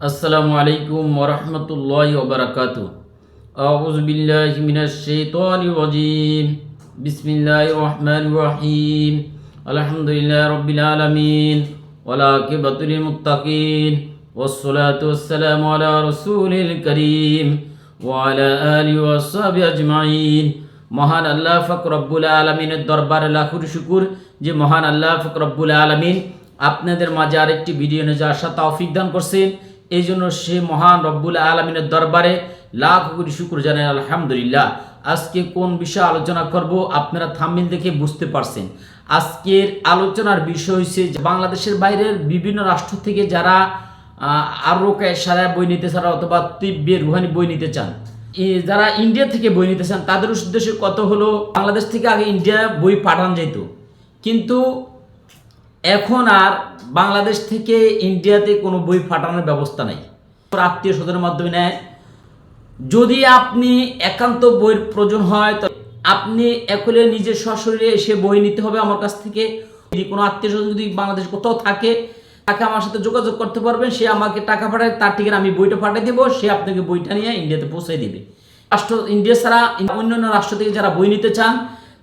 আসসালামু আলাইকুম ওরহমতুল্লাহ ওবরাকাত আউজ বিল্লাহ মিনাশ শাইতানির রাজিম বিসমিল্লাহির রহমানির রহিম আলহামদুলিল্লাহ রাব্বিল আলামিন ওয়ালা আকিবাতুল মুত্তাকিন والصلاة والسلام على رسول الكريم وعلى آله وصحبه أجمعين মহান আল্লাহ ফক রব্বুল আলমিনের দরবারে লাখুর শুকুর যে মহান আল্লাহ ফক রব্বুল আলমিন আপনাদের মাঝে আরেকটি ভিডিও নিয়ে যাওয়ার সাথে তৌফিক দান করছেন এই জন্য সে মহান রব্বুল আলমিনের দরবারে লাখ কোটি শুকুর জানেন আলহামদুলিল্লাহ। আজকে কোন বিষয়ে আলোচনা করব আপনারা থামিল দেখে বুঝতে পারছেন। আজকের আলোচনার বিষয় হচ্ছে যে বাংলাদেশের বাইরের বিভিন্ন রাষ্ট্র থেকে যারা আরও সারা বই নিতে চান অথবা তিব্বে রুহানি বই নিতে চান যারা ইন্ডিয়া থেকে বই নিতে চান, তাদের উদ্দেশ্যে কত হলো, বাংলাদেশ থেকে আগে ইন্ডিয়া বই পাঠান যেত কিন্তু এখন আর বাংলাদেশ থেকে ইন্ডিয়াতে কোনো বই পাঠানোর ব্যবস্থা নেই। আত্মীয় স্বজনের মাধ্যমে নেয়। যদি আপনি একান্ত বইয়ের প্রয়োজন হয়, তো আপনি একলে নিজের সশরীরে এসে বই নিতে হবে আমার কাছ থেকে। যদি কোনো আত্মীয় স্বজন যদি বাংলাদেশ কোথাও থাকে, তাকে আমার সাথে যোগাযোগ করতে পারবেন। সে আমাকে টাকা পাঠায়, তার ঠিকানা আমি বইটা পাঠিয়ে দেবো। সে আপনাকে বইটা নিয়ে ইন্ডিয়াতে পৌঁছে দেবে। রাষ্ট্র, ইন্ডিয়া ছাড়া অন্যান্য রাষ্ট্র থেকে যারা বই নিতে চান,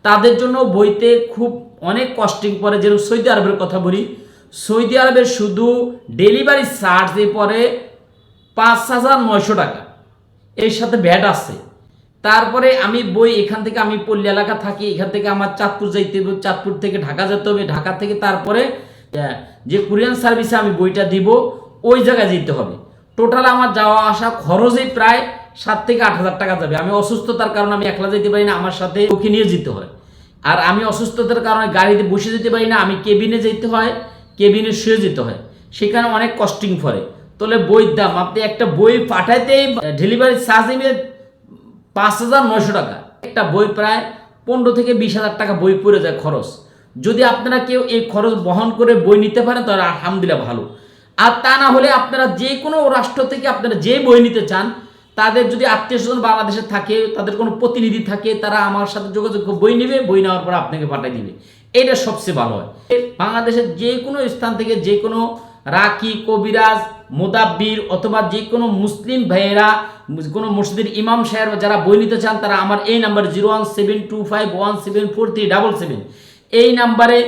তাদের জন্য বইতে খুব অনেক কস্টিং পড়ে। যেরকম সৌদি আরবের কথা বলি সৌদি আরবের শুধু ডেলিভারি চার্জ পরে পাঁচ হাজার নয়শো টাকা। এর সাথে ভ্যাট আছে। তারপরে আমি বই এখান থেকে আমি পল্লী এলাকা থাকি, এখান থেকে আমার চাঁদপুর যাইতে হবে চাঁদপুর থেকে ঢাকা যেতে হবে, ঢাকা থেকে তারপরে যে কুরিয়ান সার্ভিসে আমি বইটা দিব, ওই জায়গায় যেতে হবে। টোটাল আমার যাওয়া আসা খরচে প্রায় সাত থেকে আট হাজার টাকা যাবে। আমি অসুস্থতার কারণে আমি একলা যেতে পারি না, আমার সাথে ওকে নিয়ে যেতে হয়। আর আমি অসুস্থতার কারণে গাড়িতে বসে যেতে পারি না, আমি কেবিনে যেতে হয়। কেবিনে শুয়ে যেতে হয়। সেখানে অনেক কস্টিং পড়ে। তাহলে বইয়ের দাম, আপনি একটা বই পাঠাইতেই ডেলিভারি চার্জ নেবে পাঁচ হাজার নয়শো টাকা। একটা বই প্রায় পনেরো থেকে বিশ হাজার টাকা বই পড়ে যায় খরচ। যদি আপনারা কেউ এই খরচ বহন করে বই নিতে পারেন, তাহলে আলহামদুলিল্লাহ ভালো। আর তা না হলে আপনারা যে কোনো রাষ্ট্র থেকে আপনারা যে বই নিতে চান, তাদের যদি আত্মীয় স্বজন বাংলাদেশে থাকে, তাদের কোনো প্রতিনিধি থাকে, তারা আমার সাথে যোগাযোগ বই নেবে, বই নেওয়ার পর আপনাকে পাঠিয়ে দিবে। এটা সবচেয়ে ভালো হয়। বাংলাদেশের যে কোনো স্থান থেকে যে কোনো রাকি, কবিরাজ, মোদাব্বির অথবা যে কোনো মুসলিম ভাইয়েরা কোনো মসজিদের ইমাম সাহেব যারা বই নিতে চান, তারা আমার এই number zero one seven two five one seven four three double seven এই নাম্বারে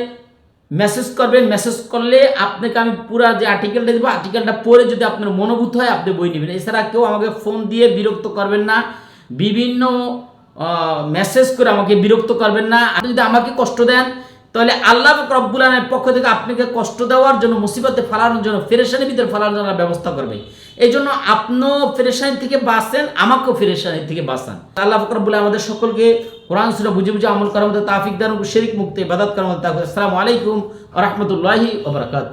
মেসেজ করবেন মেসেজ করলে আপনাকে আমি পুরো যে আর্টিকেলটা দেবো আর্টিকেলটা পড়ে যদি আপনার মনোভূত হয়, আপনি বই নেবেন। এছাড়া কেউ আমাকে ফোন দিয়ে বিরক্ত করবেন না, বিভিন্ন মেসেজ করে আমাকে বিরক্ত করবেন না। আপনি যদি আমাকে কষ্ট দেন তাহলে আল্লাহ রব্বুল পক্ষ থেকে আপনাকে কষ্ট দেওয়ার জন্য, মুসিবতে ফালানোর জন্য ফেরেশানির ভিতরে ফালানোর জন্য ব্যবস্থা করবে। এই জন্য আপনিও ফেরেশানি থেকে বাঁচেন, আমাকেও ফেরেশানি থেকে বাঁচান। আল্লাহ রব্বুল আমাদের সকলকে কোরআন, সুরা, বুঝে বুঝে আমল করার মধ্যে তাফিক দান শেরিক, মুক্তি বাদাত করার মধ্যে আসসালামু আলাইকুম রহমতুল্লাহি ওবরাকাত